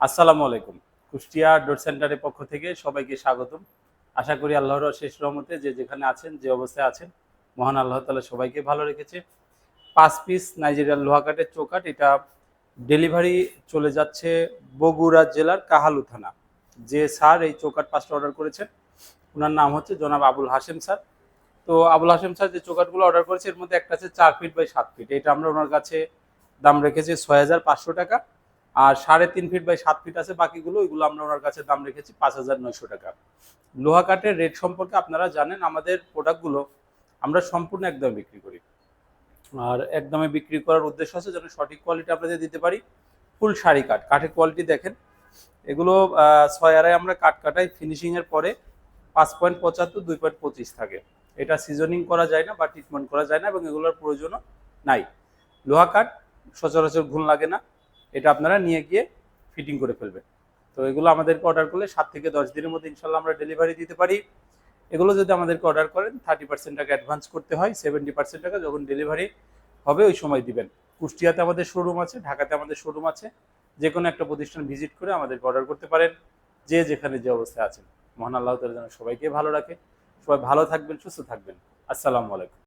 আসসালামু আলাইকুম। কুষ্টিয়া ডোর সেন্টারের পক্ষ থেকে সবাইকে স্বাগতম। আশা করি আল্লাহর শেষ রহমতে যে যেখানে আছেন, যে অবস্থায় আছেন, মহান আল্লাহ তালা সবাইকে ভালো রেখেছে। পাঁচ পিস নাইজেরিয়ান লোহাকাটের চৌকাট এটা ডেলিভারি চলে যাচ্ছে বগুড়া জেলার কাহালু থানা। যে স্যার এই চৌকাট পাঁচটা অর্ডার করেছেন ওনার নাম হচ্ছে জনাব আবুল হাসেম স্যার। তো আবুল হাসেম স্যার যে চৌকাটগুলো অর্ডার করেছে, এর মধ্যে একটা আছে চার ফিট বাই সাত ফিট। এটা আমরা ওনার কাছে দাম রেখেছি ছয় হাজার পাঁচশো টাকা। আর সাড়ে তিন ফিট বাই সাত ফিট আছে বাকিগুলো, ওইগুলো আমরা ওনার কাছে দাম রেখেছি পাঁচ হাজার নয়শো টাকা। লোহা কাঠের রেট সম্পর্কে আপনারা জানেন, আমাদের প্রোডাক্টগুলো আমরা সম্পূর্ণ একদম বিক্রি করি। আর একদমে বিক্রি করার উদ্দেশ্য আছে যেন সঠিক কোয়ালিটি আপনাদের দিতে পারি। ফুল শাড়ি কাঠ, কাঠের কোয়ালিটি দেখেন। এগুলো ছয় আড়াই আমরা কাঠ কাটাই ফিনিশিংয়ের পরে পাঁচ পয়েন্ট পঁচাত্তর, দুই পয়েন্ট পঁচিশ থাকে। এটা সিজনিং করা যায় না বা ট্রিটমেন্ট করা যায় না এবং এগুলোর প্রয়োজনও নাই। লোহা কাঠ সচরাচর ঘুণ লাগে না। এটা আপনারা নিয়ে গিয়ে ফিটিং করে ফেলবেন। তো এগুলো আমাদেরকে অর্ডার করলে সাত থেকে দশ দিনের মধ্যে ইনশাল্লাহ আমরা ডেলিভারি দিতে পারি। এগুলো যদি আমাদেরকে অর্ডার করেন থার্টি পার্সেন্ট টাকা অ্যাডভান্স করতে হয় সেভেন্টি পার্সেন্ট টাকা যখন ডেলিভারি হবে, ওই সময় দিবেন। কুষ্টিয়াতে আমাদের শোরুম আছে, ঢাকাতে আমাদের শোরুম আছে। যে কোনো একটা প্রতিষ্ঠান ভিজিট করে আমাদেরকে অর্ডার করতে পারেন, যে যেখানে যে অবস্থায় আছেন। মহান আল্লাহ তালা যেন সবাইকে ভালো রাখে। সবাই ভালো থাকবেন, সুস্থ থাকবেন। আসসালামু আলাইকুম।